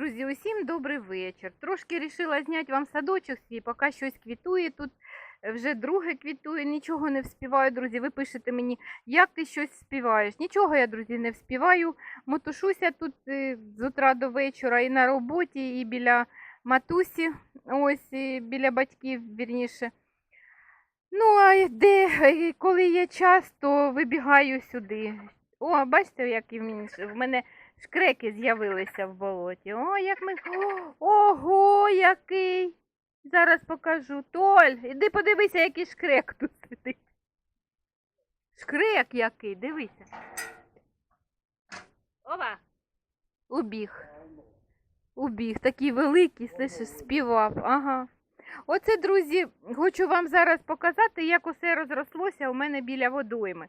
Друзі, усім добрий вечір. Трошки рішила зняти вам садочок свій, поки щось квітує. Тут вже друге квітує, нічого не вспіваю, друзі. Ви пишете мені, як ти щось співаєш. Нічого я, друзі, не вспіваю. Мотушуся тут е, з утра до вечора і на роботі, і біля матусі, ось і біля батьків, вірніше. Ну, а де, е, коли є час, то вибігаю сюди. О, бачите, в мене, в мене шкреки з'явилися в болоті. О, як ми. Ого, який! Зараз покажу. Толь, іди подивися, який шкрек тут сидить. Шкрек який, дивися. Ова. Убіг. Убіг. Такий великий, слышиш, співав. Ага. Оце, друзі, хочу вам зараз показати, як усе розрослося у мене біля водойми.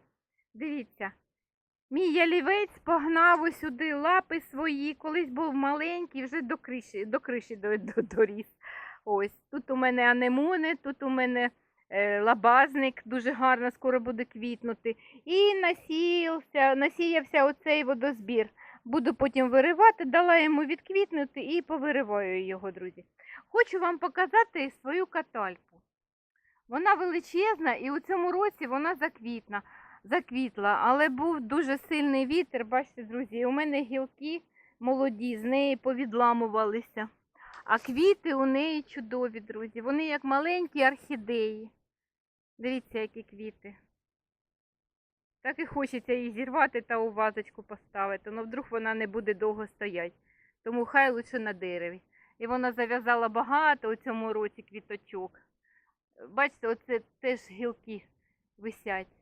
Дивіться. Мій ялівець погнав сюди лапи свої, колись був маленький, вже до криші, до криші до, до, доріс. Ось тут у мене анемони, тут у мене е, лабазник, дуже гарно скоро буде квітнути. І насіявся, насіявся оцей водозбір. Буду потім виривати, дала йому відквітнути і повириваю його, друзі. Хочу вам показати свою катальку. Вона величезна і у цьому році вона заквітна заквітла, але був дуже сильний вітер. Бачите, друзі, у мене гілки молоді, з неї повідламувалися. А квіти у неї чудові, друзі. Вони як маленькі орхідеї. Дивіться, які квіти. Так і хочеться її зірвати та у вазочку поставити, але вдруг вона не буде довго стояти. Тому хай лише на дереві. І вона зав'язала багато у цьому році квіточок. Бачите, оце теж гілки висять.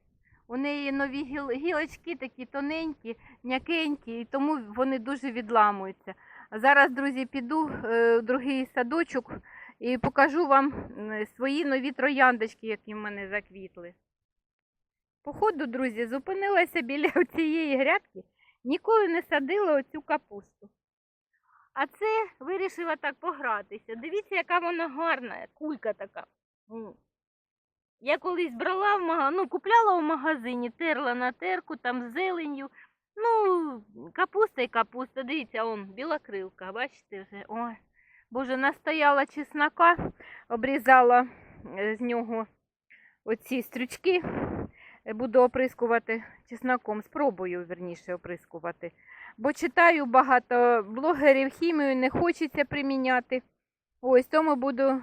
У неї нові гіл- гілочки такі тоненькі, м'якенькі, і тому вони дуже відламуються. Зараз, друзі, піду е, в другий садочок і покажу вам свої нові трояндочки, які в мене заквітли. Походу, друзі, зупинилася біля цієї грядки, ніколи не садила оцю капусту. А це вирішила так погратися. Дивіться, яка вона гарна, кулька така. Я колись брала в мага... ну, купляла в магазині, терла на терку, там з зеленью. Ну, капуста і капуста. Дивіться, он, біла крилка, бачите вже. Ой. Боже, настояла чеснока, обрізала е, з нього оці стрючки. Е, Буду оприскувати чесноком, спробую верніше оприскувати. Бо читаю багато блогерів, хімію не хочеться приміняти. Ось тому буду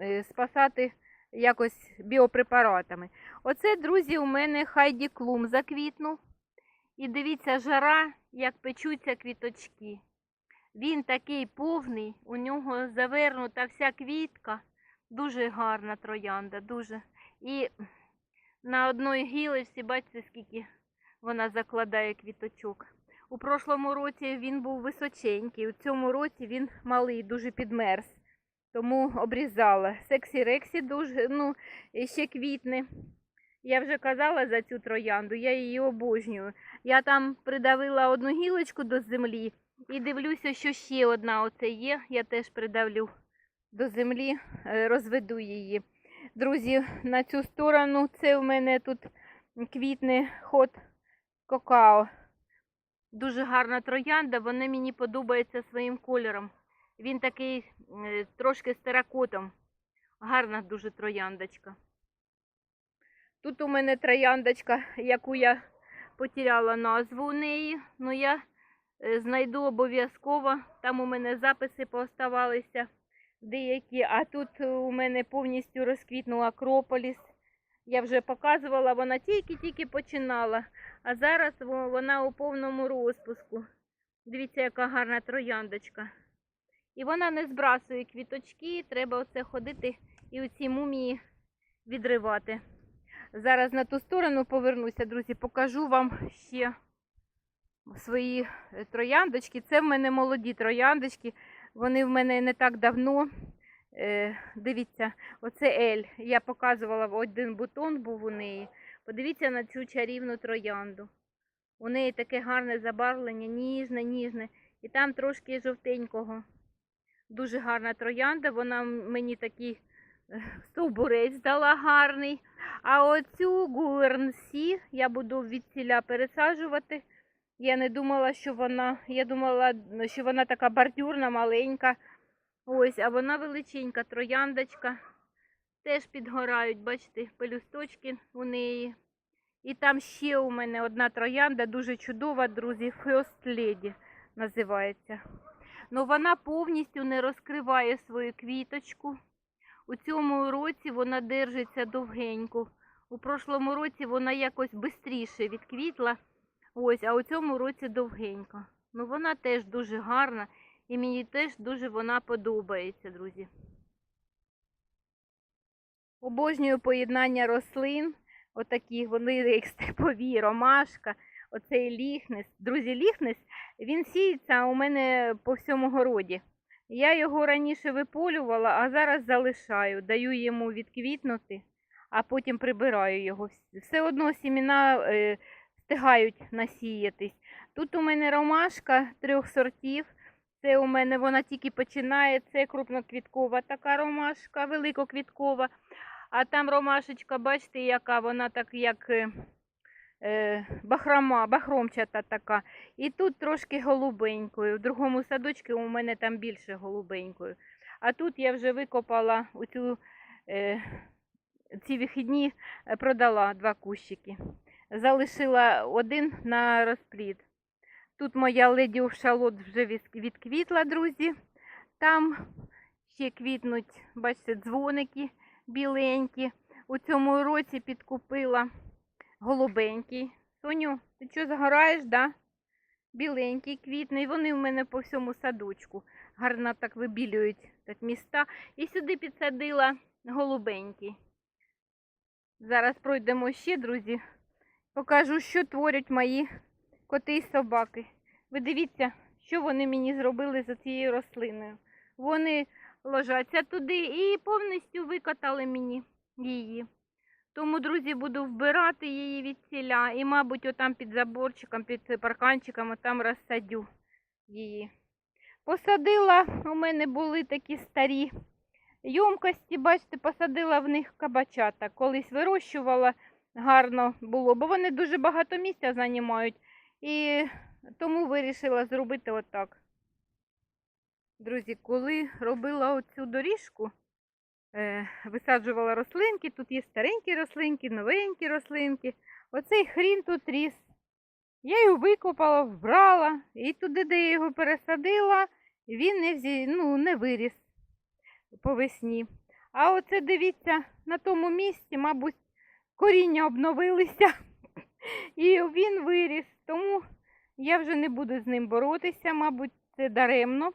е, спасати якось біопрепаратами. Оце, друзі, у мене Хайді Клум заквітнув. І дивіться, жара, як печуться квіточки. Він такий повний, у нього завернута вся квітка. Дуже гарна троянда, дуже. І на одній гілочці, бачите, скільки вона закладає квіточок. У прошлому році він був височенький, у цьому році він малий, дуже підмерз тому обрізала. Сексі Рексі дуже, ну, ще квітне. Я вже казала за цю троянду, я її обожнюю. Я там придавила одну гілочку до землі і дивлюся, що ще одна оце є. Я теж придавлю до землі, е, розведу її. Друзі, на цю сторону це у мене тут квітне ход какао. Дуже гарна троянда, вона мені подобається своїм кольором. Він такий е, трошки з теракотом. Гарна дуже трояндочка. Тут у мене трояндочка, яку я потеряла назву у неї. Ну я е, знайду обов'язково. Там у мене записи пооставалися деякі. А тут у мене повністю розквітнув Акрополіс. Я вже показувала, вона тільки-тільки починала. А зараз вона у повному розпуску. Дивіться, яка гарна трояндочка. І вона не збрасує квіточки, треба оце ходити і оці мумії відривати. Зараз на ту сторону повернуся, друзі, покажу вам ще свої е, трояндочки. Це в мене молоді трояндочки. Вони в мене не так давно. Е, дивіться, оце Ель. Я показувала один бутон був у неї. Подивіться на цю чарівну троянду. У неї таке гарне забарвлення, ніжне, ніжне. І там трошки жовтенького. Дуже гарна троянда, вона мені такий е, стовбурець дала гарний. А оцю гуернсі я буду від ціля пересаджувати. Я не думала, що вона. Я думала, що вона така бордюрна, маленька. Ось, а вона величенька, трояндочка. Теж підгорають, бачите, пелюсточки у неї. І там ще у мене одна троянда, дуже чудова, друзі, First Lady називається. Ну вона повністю не розкриває свою квіточку. У цьому році вона держиться довгенько. У прошлому році вона якось швидше відквітла. Ось, а у цьому році довгенько. Ну вона теж дуже гарна і мені теж дуже вона подобається, друзі. Обожнюю поєднання рослин. Отакі вони як степові, ромашка, оцей ліхнес. Друзі, ліхнес, він сіється у мене по всьому городі. Я його раніше виполювала, а зараз залишаю, даю йому відквітнути, а потім прибираю його. Все одно сіміна е, встигають насіятись. Тут у мене ромашка трьох сортів. Це у мене вона тільки починає. Це крупноквіткова така ромашка, великоквіткова. А там ромашечка, бачите, яка вона так як е, бахрома, бахромчата така. І тут трошки голубенькою. В другому садочку у мене там більше голубенькою. А тут я вже викопала у цю, е, ці вихідні е, продала два кущики. Залишила один на розплід. Тут моя леді шалот вже відквітла, друзі. Там ще квітнуть, бачите, дзвоники біленькі. У цьому році підкупила голубенький. Соню, ти що загораєш, да? Біленький квітний. Вони в мене по всьому садочку. Гарно так вибілюють так міста. І сюди підсадила голубенький. Зараз пройдемо ще, друзі. Покажу, що творять мої коти і собаки. Ви дивіться, що вони мені зробили за цією рослиною. Вони ложаться туди і повністю викатали мені її. Тому, друзі, буду вбирати її від ціля і, мабуть, отам під заборчиком, під парканчиком, отам розсадю її. Посадила, у мене були такі старі йомкості, бачите, посадила в них кабачата. Колись вирощувала, гарно було, бо вони дуже багато місця займають. І тому вирішила зробити отак. Друзі, коли робила оцю доріжку, висаджувала рослинки, тут є старенькі рослинки, новенькі рослинки. Оцей хрін тут ріс. Я його викопала, вбрала, і туди, де я його пересадила, він не, взі... ну, не виріс по весні. А оце дивіться, на тому місці, мабуть, коріння обновилися, і він виріс. Тому я вже не буду з ним боротися, мабуть, це даремно.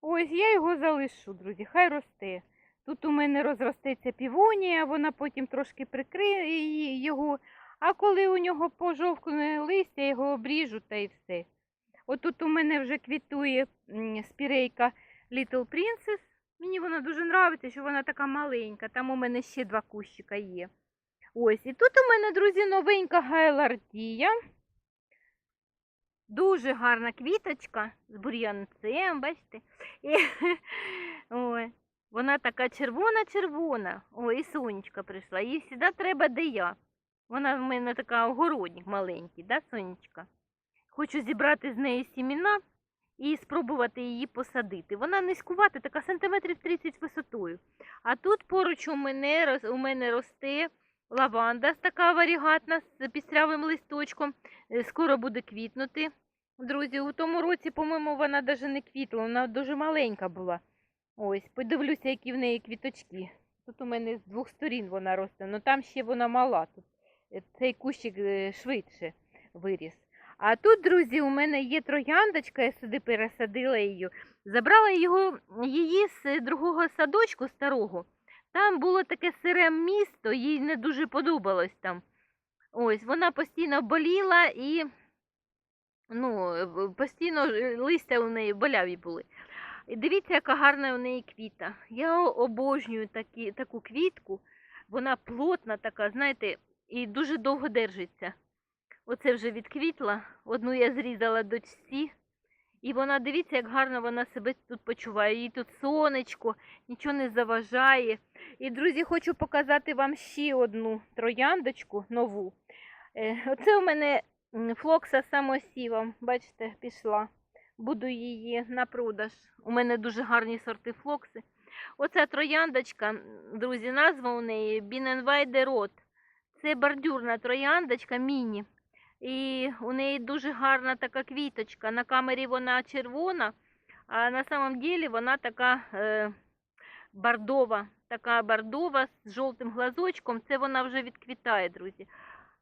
Ось я його залишу, друзі, хай росте. Тут у мене розростеться півонія, вона потім трошки прикриє його. А коли у нього пожовкне листя, його обріжу та й все. Отут у мене вже квітує спірейка Little Princess. Мені вона дуже подобається, що вона така маленька. Там у мене ще два кущика є. Ось, і тут у мене, друзі, новенька гайлардія. Дуже гарна квіточка з бур'янцем, бачите? І, ой, вона така червона-червона. Ой, і сонечка прийшла. Їй завжди треба, де я. Вона в мене така огородник маленький, да, сонечка? Хочу зібрати з неї сіміна і спробувати її посадити. Вона низькувата, така сантиметрів 30 висотою. А тут поруч у мене, у мене росте лаванда така варігатна з пістрявим листочком. Е, Скоро буде квітнути. Друзі, у тому році, по-моєму, вона навіть не квітла, вона дуже маленька була. Ось, подивлюся, які в неї квіточки. Тут у мене з двох сторін вона росте, але там ще вона мала. Тут е, цей кущик е, швидше виріс. А тут, друзі, у мене є трояндочка, я сюди пересадила її. Забрала його, її з другого садочку старого. Там було таке сире місто, їй не дуже подобалось там. Ось, вона постійно боліла і ну, постійно е, листя у неї боляві були. І дивіться, яка гарна у неї квіта. Я обожнюю такі, таку квітку. Вона плотна така, знаєте, і дуже довго держиться. Оце вже відквітла. Одну я зрізала дочці. І вона, дивіться, як гарно вона себе тут почуває. Їй тут сонечко, нічого не заважає. І, друзі, хочу показати вам ще одну трояндочку нову. Е, Оце у мене флокса самосівом. Бачите, пішла. Буду її на продаж. У мене дуже гарні сорти флокси. Оця трояндочка, друзі, назва у неї Біненвайде. Це бордюрна трояндочка міні. І у неї дуже гарна така квіточка. На камері вона червона, а на самом деле вона така е, бордова. Така бордова з жовтим глазочком. Це вона вже відквітає, друзі.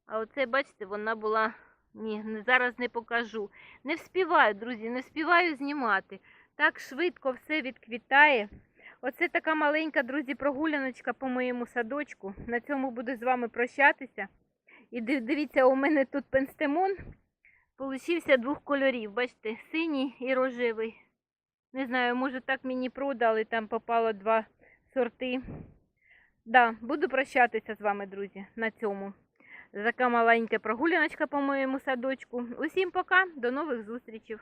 А оце, бачите, вона була. Ні, зараз не покажу. Не вспіваю, друзі, не вспіваю знімати. Так швидко все відквітає. Оце така маленька, друзі, прогуляночка по моєму садочку. На цьому буду з вами прощатися. І дивіться, у мене тут пенстемон получився двох кольорів. Бачите, синій і рожевий. Не знаю, може так мені продали, там попало два сорти. Да, буду прощатися з вами, друзі, на цьому. Така маленька прогуляночка по моєму садочку. Усім пока, до нових зустрічей.